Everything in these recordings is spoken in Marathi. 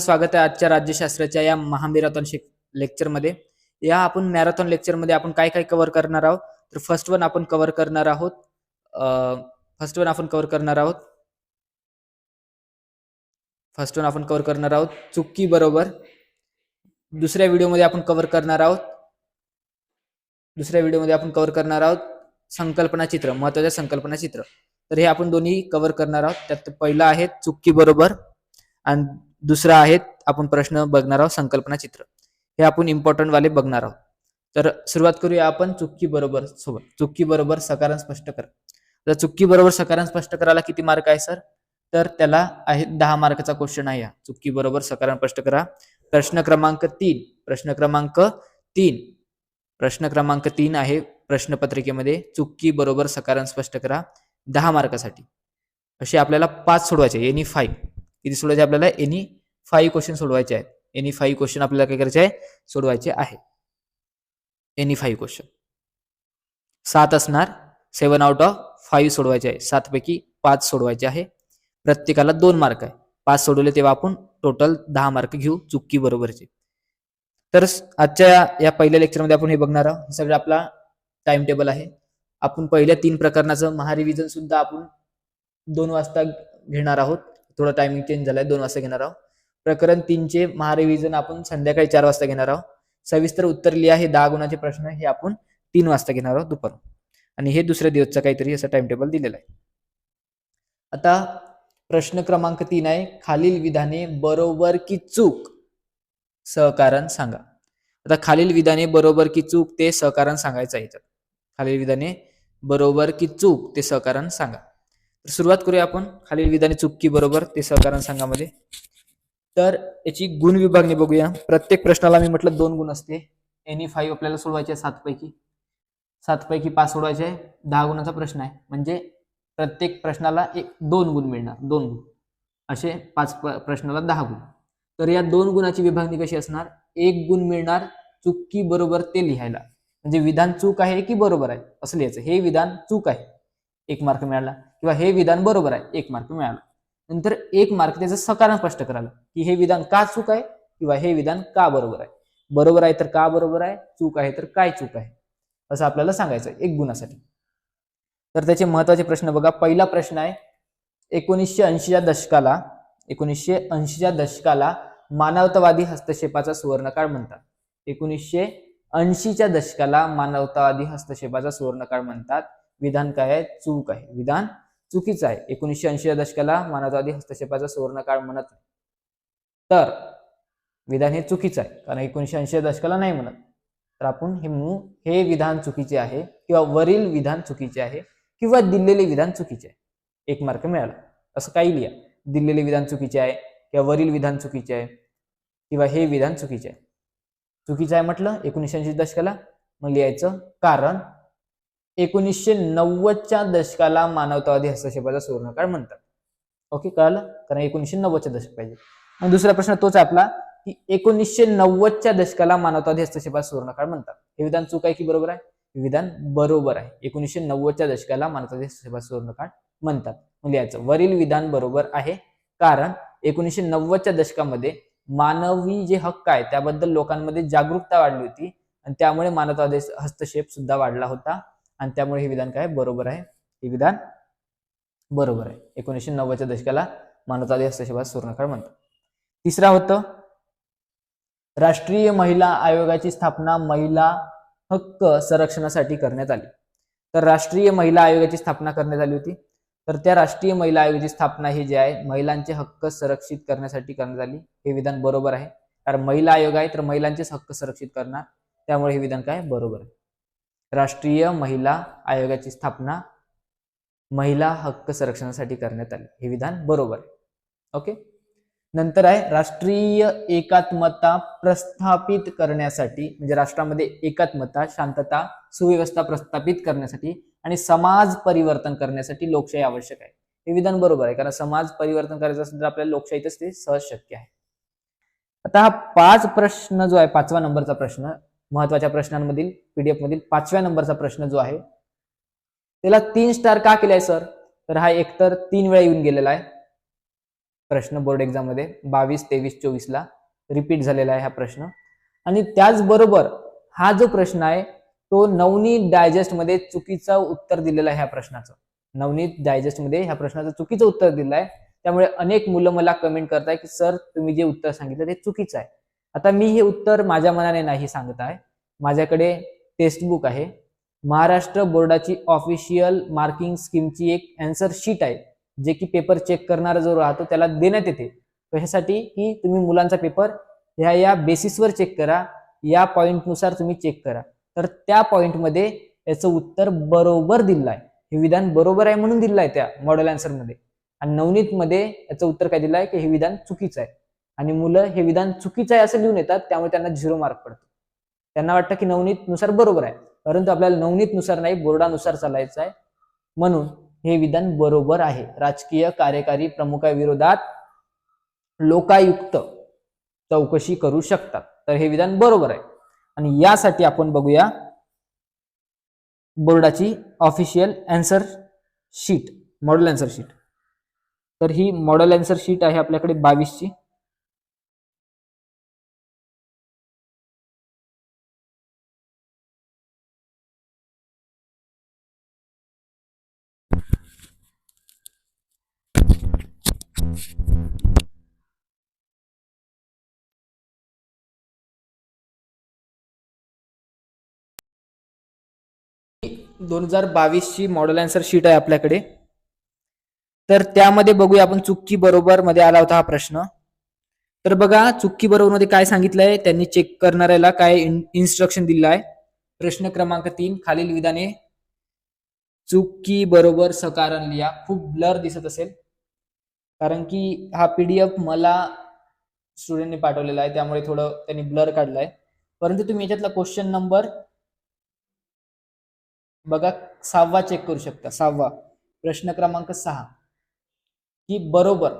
स्वागत आहे आजच्या राज्यशास्त्राच्या या महामॅरेथॉन लेक्चरमध्ये. या आपण मॅरेथॉन लेक्चरमध्ये आपण काय काय कव्हर करणार आहोत? तर फर्स्ट वन आपण कव्हर करणार आहोत. फर्स्ट वन आपण कव्हर करणार आहोत. फर्स्ट वन आपण कव्हर करणार आहोत. चुक्की बरोबर. दुसऱ्या व्हिडिओमध्ये आपण कव्हर करणार आहोत. दुसऱ्या व्हिडिओमध्ये आपण कव्हर करणार आहोत. संकल्पना चित्र महत्त्वाच्या संकल्पना चित्र. तर हे आपण दोन्ही कव्हर करणार आहोत. त्यात पहिलं आहे चुक्की बरोबर. आणि दुसरं आहे आपण प्रश्न बघणार आहोत संकल्पना चित्र. हे आपण इम्पॉर्टंट वाले बघणार आहोत. तर सुरुवात करूया आपण चुक्की बरोबर सोबत. चुक्की बरोबर सकारण स्पष्ट कर. तर चुक्की बरोबर सकारण स्पष्ट करायला किती मार्क आहे सर? तर त्याला आहे दहा मार्काचा क्वेश्चन आहे हा. चुक्की बरोबर सकारण स्पष्ट करा. प्रश्न क्रमांक तीन. प्रश्न क्रमांक तीन. प्रश्न क्रमांक तीन आहे प्रश्नपत्रिकेमध्ये. चुक्की बरोबर सकारण स्पष्ट करा. दहा मार्कासाठी. असे आपल्याला पाच सोडवायचे. एनी फाईव्ह किती सोडवायचे आपल्याला? एनी फाईव्ह क्वेश्चन सोडवायचे आहेत. एनी फाईव्ह क्वेश्चन आपल्याला काय करायचे आहे? सोडवायचे आहे. एनी फाईव्ह क्वेश्चन सात असणार. सेवन आउट ऑफ फाईव्ह सोडवायचे आहे. सातपैकी पाच सोडवायचे आहे. प्रत्येकाला दोन मार्क आहे. पाच सोडवले तेव्हा आपण टोटल दहा मार्क घेऊ चुकी बरोबरचे. तर आजच्या या पहिल्या लेक्चरमध्ये आपण हे बघणार आहोत. हे सगळं आपला टाइम टेबल आहे. आपण पहिल्या तीन प्रकरणाचं महारिव्हिजन सुद्धा आपण दोन वाजता घेणार आहोत. थोडा टायमिंग चेंज झालाय दोन वाजता घेणार आहोत. प्रकरण तीनचे महारिव्हिजन आपण संध्याकाळी चार वाजता घेणार आहोत. सविस्तर उत्तर लिहा हे दहा गुणाचे प्रश्न हे आपण तीन वाजता घेणार आहोत दुपार आणि हे दुसऱ्या दिवसचा काहीतरी असं टाइम टेबल दिलेलं आहे. आता प्रश्न क्रमांक तीन आहे खालील विधाने बरोबर की चूक? सहकारण सांगा. आता खालील विधाने बरोबर की चूक ते सहकारण सांगायचं आहे खालील विधाने बरोबर की चूक ते सहकारण सांगा. सुरुवात करूया आपण. खालील विधाने चुकी बरोबर ते सहकारण संघामध्ये तर याची गुण विभागणी बघूया. प्रत्येक प्रश्नाला मी म्हटलं दोन गुण असते. एनी फाईव्ह आपल्याला सोडवायचे आहे सातपैकी. सातपैकी पाच सोडवायचे आहे. दहा गुणाचा प्रश्न आहे. म्हणजे प्रत्येक प्रश्नाला एक दोन गुण मिळणार. दोन गुण. असे पाच प्रश्नाला दहा गुण. तर या दोन गुणाची विभागणी कशी असणार? एक गुण मिळणार चुकी बरोबर ते लिहायला. म्हणजे विधान चूक आहे की बरोबर आहे? असं लिहायचं. हे विधान चूक आहे. एक मार्क मिळाला. किंवा हे विधान बरोबर आहे एक मार्क मिळाला. नंतर एक मार्क त्याचं सकारण स्पष्ट करायला. की हे विधान का चूक आहे किंवा हे विधान का बरोबर आहे? बरोबर आहे तर का बरोबर आहे चूक आहे तर काय चूक आहे? असं आपल्याला सांगायचं एक गुणासाठी. तर त्याचे महत्त्वाचे प्रश्न बघा. पहिला प्रश्न आहे एकोणीसशे ऐंशीच्या दशकाला एकोणीसशे ऐंशीच्या दशकाला मानवतावादी हस्तक्षेपाचा सुवर्णकाळ म्हणतात. एकोणीसशे ऐंशीच्या दशकाला मानवतावादी हस्तक्षेपाचा सुवर्णकाळ म्हणतात. विधान काय आहे? चूक आहे. विधान चुकीचं आहे. एकोणीसशे ऐंशीच्या दशकाला मानवतावादी हस्तक्षेपाचा सुवर्णकाळ म्हणत नाही. तर विधान हे चुकीचं आहे. कारण एकोणीसशे ऐंशीच्या दशकाला नाही म्हणत. तर आपण हे म्हणू हे विधान चुकीचे आहे किंवा वरील विधान चुकीचे आहे किंवा दिलेले विधान चुकीचे आहे. एक मार्क मिळाला. असं काही लिहा. दिलेले विधान चुकीचे आहे किंवा वरील विधान चुकीचे आहे किंवा हे विधान चुकीचे आहे. चुकीचं आहे म्हटलं एकोणीसशे ऐंशी दशकाला. मग लिहायचं कारण एकोणीसशे नव्वदच्या दशकाला मानवतावादी हस्तक्षेपाचा सुवर्णकाळ म्हणतात. ओके कळलं? कारण एकोणीसशे नव्वदच्या दशक पाहिजे. मग दुसरा प्रश्न तोच आपला की एकोणीसशे नव्वदच्या दशकाला मानवतावादी हस्तक्षेपाचा सुवर्णकाळ म्हणतात. हे विधान चूक आहे की बरोबर आहे? विधान बरोबर आहे. एकोणीसशे नव्वदच्या दशकाला मानवतावादी हस्तक्षेपाचा सुवर्णकाळ म्हणतात. म्हणजे लिहायचं वरील विधान बरोबर आहे. कारण एकोणीसशे नव्वदच्या दशकामध्ये मानवी जे हक्क आहे त्याबद्दल लोकांमध्ये जागरूकता वाढली होती. आणि त्यामुळे मानवतावादी हस्तक्षेप सुद्धा वाढला होता. आणि त्यामुळे हे विधान काय? बरोबर आहे. हे विधान बरोबर आहे. एकोणीसशे नव्वदच्या दशकाला मानवतावादी हस्तक्षेपाचा सुवर्णकाळ म्हणतात. तिसरा होतं राष्ट्रीय महिला आयोगाची स्थापना महिला हक्क संरक्षणासाठी करण्यात आली. तर राष्ट्रीय महिला आयोगाची स्थापना करण्यात आली होती. तर त्या राष्ट्रीय महिला आयोगाची स्थापना ही जी आहे महिलांचे हक्क संरक्षित करण्यासाठी करण्यात आली. हे विधान बरोबर आहे. कारण महिला आयोग आहे तर महिलांचेच हक्क संरक्षित करणार. त्यामुळे हे विधान काय? बरोबर आहे. राष्ट्रीय महिला आयोगाची स्थापना महिला हक्क संरक्षणासाठी करण्यात आली. हे विधान बरोबर आहे. ओके? नंतर आहे राष्ट्रीय एकात्मता प्रस्थापित करण्यासाठी म्हणजे राष्ट्रामध्ये एकात्मता शांतता सुव्यवस्था प्रस्थापित करण्यासाठी आणि समाज परिवर्तन करण्यासाठी लोकशाही आवश्यक आहे. हे विधान बरोबर आहे कारण समाज परिवर्तन करायचं असेल तर आपल्याला लोकशाहीतच ते सहज शक्य आहे. आता हा पाच प्रश्न जो आहे पाचवा नंबरचा प्रश्न महत्त्वाच्या प्रश्नांमधील पीडीएफ मधील पाचव्या नंबरचा प्रश्न जो आहे त्याला तीन स्टार का केलाय सर तर हा एकतर तीन वेळा येऊन गेलेला आहे. प्रश्न बोर्ड एक्झाममध्ये बावीस तेवीस चोवीस ला रिपीट झालेला आहे हा प्रश्न. आणि त्याचबरोबर हा जो प्रश्न आहे तो नवनीत डायजेस्टमध्ये चुकीचं उत्तर दिलेला आहे ह्या प्रश्नाचं. नवनीत डायजेस्टमध्ये ह्या प्रश्नाचं चुकीचं उत्तर दिलं आहे. त्यामुळे अनेक मुलं मला कमेंट करताय की सर तुम्ही जे उत्तर सांगितलं ते चुकीचं आहे. आता मी हे उत्तर माझ्या मनाने नाही सांगत आहे माझ्याकडे टेक्स्टबुक आहे. महाराष्ट्र बोर्डाची ऑफिशियल मार्किंग स्कीमची एक अँसर शीट आहे जे की पेपर चेक करणारा जो राहतो त्याला देण्यात येते. कशासाठी की तुम्ही मुलांचा पेपर ह्या या बेसिसवर चेक करा. या पॉईंटनुसार तुम्ही चेक करा. तर त्या पॉईंटमध्ये याचं उत्तर बरोबर दिलं आहे. हे विधान बरोबर आहे म्हणून दिलं आहे त्या मॉडेल मध्ये. आणि नवनीतमध्ये याचं उत्तर काय दिलं आहे की हे विधान चुकीचं आहे. आणि मुलं हे विधान चुकीचं आहे असं लिहून येतात त्यामुळे त्यांना झिरो मार्क पडतो. त्यांना वाटतं की नवनीत नुसार बरोबर आहे परंतु आपल्याला नवनीत नुसार नाही बोर्डानुसार चालायचं आहे. म्हणून हे विधान बरोबर आहे. राजकीय कार्यकारी प्रमुखाविरोधात लोकायुक्त चौकशी करू शकतात. तर हे विधान बरोबर आहे. आणि यासाठी आपण बघूया बोर्डाची official answer sheet model answer sheet. तर ही मॉडेल अँसर शीट आहे आपल्याकडे बावीसची. दोन हजार बावीसची मॉडेल अँसर शीट आहे आपल्याकडे. तर त्यामध्ये बघूया आपण चुक्की बरोबर मध्ये आला होता हा प्रश्न. तर बघा चुक्की बरोबर मध्ये काय सांगितलंय? त्यांनी चेक करणाऱ्याला काय इन्स्ट्रक्शन दिलं आहे? प्रश्न क्रमांक तीन खालील विधाने. चुक्की बरोबर सकारण लिहा. खूप ब्लर दिसत असेल. कारण की हा पीडीएफ मला स्टुडंटने पाठवलेला आहे त्यामुळे थोडं त्यांनी ब्लर काढलाय. परंतु तुम्ही याच्यातला क्वेश्चन नंबर बघा सहावा चेक करू शकता. सहावा. प्रश्न क्रमांक सहा. की बरोबर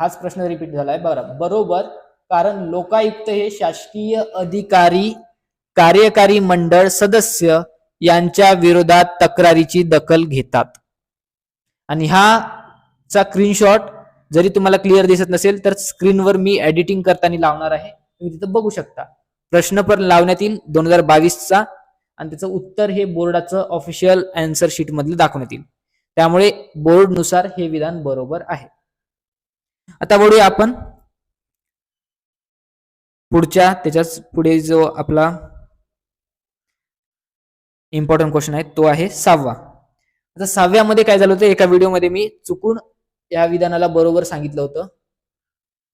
हाच प्रश्न रिपीट झालाय. बरं बरोबर कारण लोकायुक्त हे शासकीय अधिकारी कार्यकारी मंडळ सदस्य यांच्या विरोधात तक्रारीची दखल घेतात. आणि हा चा स्क्रीनशॉट जरी तुम्हाला क्लिअर दिसत नसेल तर स्क्रीनवर मी एडिटिंग करताना लावणार आहे. तुम्ही तिथं बघू शकता. प्रश्न पण लावण्यात येईल दोन हजार बावीसचा. आणि त्याचं उत्तर हे बोर्डाचं ऑफिशियल अँसर शीट मधलं दाखवण्यात येईल. त्यामुळे बोर्डनुसार हे विधान बरोबर आहे. आता वळूया आपण पुढच्या त्याच्याच पुढे जो आपला इम्पॉर्टंट क्वेश्चन आहे तो आहे सहावा. आता सहाव्यामध्ये काय झालं होतं? एका व्हिडिओमध्ये मी चुकून या विधानाला बरोबर सांगितलं होतं.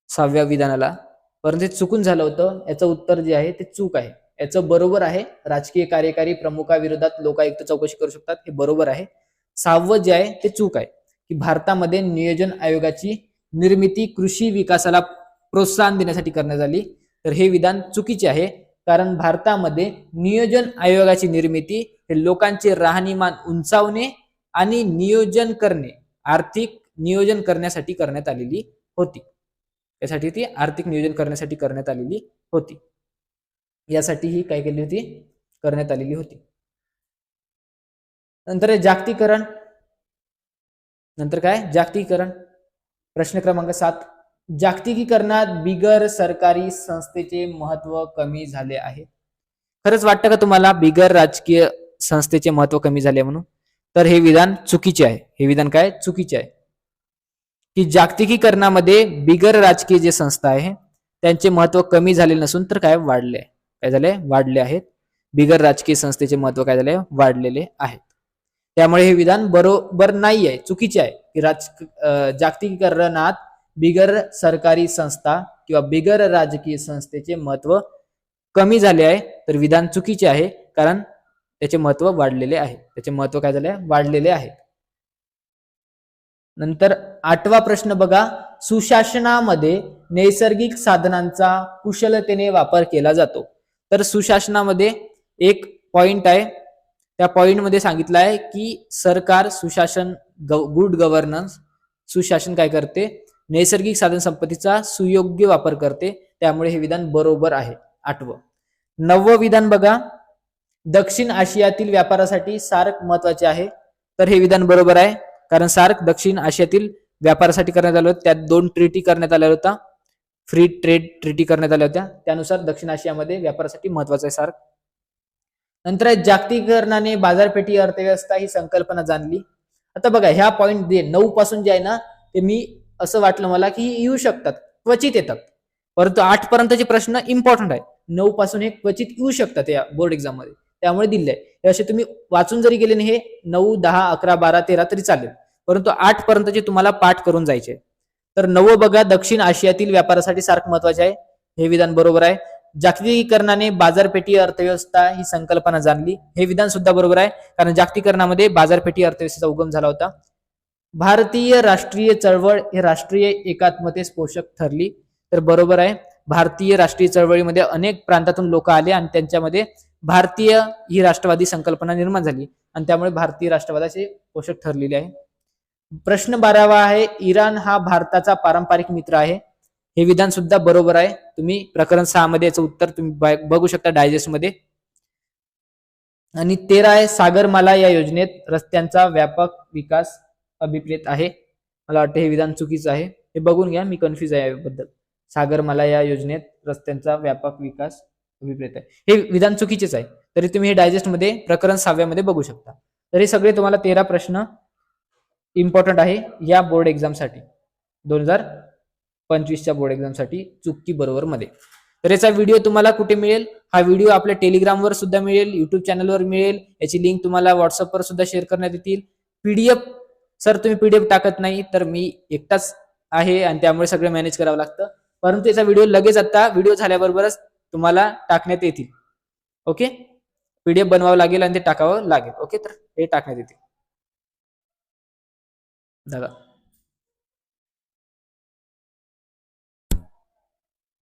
सहाव्या विधानाला. परंतु चुकून झालं होतं. याचं उत्तर जे आहे ते चूक आहे. याचं बरोबर आहे. राजकीय कार्यकारी प्रमुखाविरोधात लोकायुक्त चौकशी करू शकतात. हे बरोबर आहे. सहावं जे आहे ते चूक आहे. की भारतामध्ये नियोजन आयोगाची निर्मिती कृषी विकासाला प्रोत्साहन देण्यासाठी करण्यात आली. तर हे विधान चुकीचे आहे. कारण भारतामध्ये नियोजन आयोगाची निर्मिती हे लोकांचे राहणीमान उंचावणे आणि नियोजन करणे आर्थिक नियोजन करण्यासाठी करण्यात आलेली होती. त्यासाठी ती आर्थिक नियोजन करण्यासाठी करण्यात आलेली होती. यासाठी ही काय केली होती? करण्यात आलेली होती. नंतर जागतिकरण. नंतर काय? जागतिकीकरण प्रश्न क्रमांक सात. जागतिकीकरणात बिगर सरकारी संस्थेचे महत्त्व कमी झाले आहे. खरंच वाटतं का तुम्हाला? बिगर राजकीय संस्थेचे महत्त्व कमी झाले म्हणून. तर हे विधान चुकीचे आहे. हे विधान काय? चुकीचे आहे. की जागतिकीकरणामध्ये बिगर राजकीय जे संस्था आहे त्यांचे महत्त्व कमी झाले नसून तर काय? वाढले आहे. काय झाले वाढले आहेत. बिगर राजकीय संस्थेचे महत्त्व काय झाले वाढलेले आहेत. त्यामुळे हे विधान बरोबर नाही आहे चुकीचे आहे की राज जागतिकीकरणात बिगर सरकारी संस्था किंवा बिगर राजकीय संस्थेचे महत्त्व कमी झाले आहे तर विधान चुकीचे आहे कारण त्याचे महत्त्व वाढलेले आहे. त्याचे महत्त्व काय झाले वाढलेले आहे. नंतर आठवा प्रश्न बघा. सुशासनामध्ये नैसर्गिक साधनांचा कुशलतेने वापर केला जातो. तर सुशासनामध्ये एक पॉइंट आहे. त्या पॉइंटमध्ये सांगितलं आहे की सरकार सुशासन गुड गव्हर्नन्स सुशासन काय करते? नैसर्गिक साधन संपत्तीचा सुयोग्य वापर करते. त्यामुळे हे विधान बरोबर आहे. आठवं. नववं विधान बघा. दक्षिण आशियातील व्यापारासाठी सार्क महत्त्वाचे आहे. तर हे विधान बरोबर आहे. कारण सार्क दक्षिण आशियातील व्यापारासाठी करण्यात आलं होतं. त्यात दोन ट्रिटी करण्यात आल्या होत्या. फ्री ट्रेड ट्रिटी करण्यात आल्या होत्या. त्यानुसार दक्षिण आशियामध्ये व्यापारासाठी महत्त्वाचा आहे सार्क नंतर जागतिकीकरणाने बाजारपेठी अर्थव्यवस्था ही संकल्पना जाणली. आता बघा ह्या पॉईंट दे नऊ पासून जे आहे ना ते मी असं वाटलं मला की येऊ शकतात क्वचित येतात. परंतु आठ पर्यंतचे प्रश्न इम्पॉर्टंट आहे नऊ पासून हे क्वचित येऊ शकतात या बोर्ड एक्झाममध्ये. त्यामुळे दिले आहे हे असे तुम्ही वाचून जरी गेले ना हे नऊ दहा अकरा बारा तेरा तरी चालेल. परंतु आठ पर्यंतचे तुम्हाला पाठ करून जायचे. तर नवं बघा दक्षिण आशियातील व्यापारासाठी सारखं महत्त्वाचे आहे. हे विधान बरोबर आहे. जागतिकीकरणाने बाजारपेठी अर्थव्यवस्था ही संकल्पना जाणली. हे विधान सुद्धा बरोबर आहे कारण जागतिकीकरणामध्ये बाजारपेठी अर्थव्यवस्थेचा उगम झाला होता. भारतीय राष्ट्रीय चळवळ हे राष्ट्रीय एकात्मतेस पोषक ठरली. तर बरोबर आहे भारतीय राष्ट्रीय चळवळीमध्ये अनेक प्रांतातून लोक आले आणि त्यांच्यामध्ये भारतीय ही राष्ट्रवादी संकल्पना निर्माण झाली. आणि त्यामुळे भारतीय राष्ट्रवादाचे पोषक ठरलेले आहे. प्रश्न बारावा आहे इराण हा भारताचा पारंपरिक मित्र आहे. हे विधान सुद्धा बरोबर आहे. तुम्ही प्रकरण सहा मध्ये याचं उत्तर तुम्ही बघू शकता डायजेस्टमध्ये. आणि तेरा आहे सागरमाला या योजनेत रस्त्यांचा व्यापक विकास अभिप्रेत आहे. मला वाटतं हे विधान चुकीचं आहे. हे बघून घ्या मी कन्फ्युज आहे याबद्दल. सागरमाला या योजनेत रस्त्यांचा व्यापक विकास अभिप्रेत आहे. हे विधान चुकीचेच आहे. तरी तुम्ही हे डायजेस्टमध्ये प्रकरण सहाव्यामध्ये बघू शकता. तर हे सगळे तुम्हाला तेरा प्रश्न इम्पॉर्टंट आहे या बोर्ड एक्झामसाठी दोन हजार पंचवीसच्या बोर्ड एक्झामसाठी चुकी बरोबर मध्ये. तर याचा व्हिडिओ तुम्हाला कुठे मिळेल? हा व्हिडिओ आपल्या टेलिग्रामवर सुद्धा मिळेल युट्यूब चॅनलवर मिळेल. याची लिंक तुम्हाला व्हॉट्सअपवर सुद्धा शेअर करण्यात येतील. पीडीएफ सर तुम्ही पीडीएफ टाकत नाही तर मी एकटाच आहे आणि त्यामुळे सगळं मॅनेज करावं लागतं. परंतु याचा व्हिडिओ लगेच आता व्हिडिओ झाल्याबरोबरच तुम्हाला टाकण्यात येतील. ओके पीडीएफ बनवावं लागेल आणि ते टाकावं लागेल. ओके तर हे टाकण्यात येतील. Nada.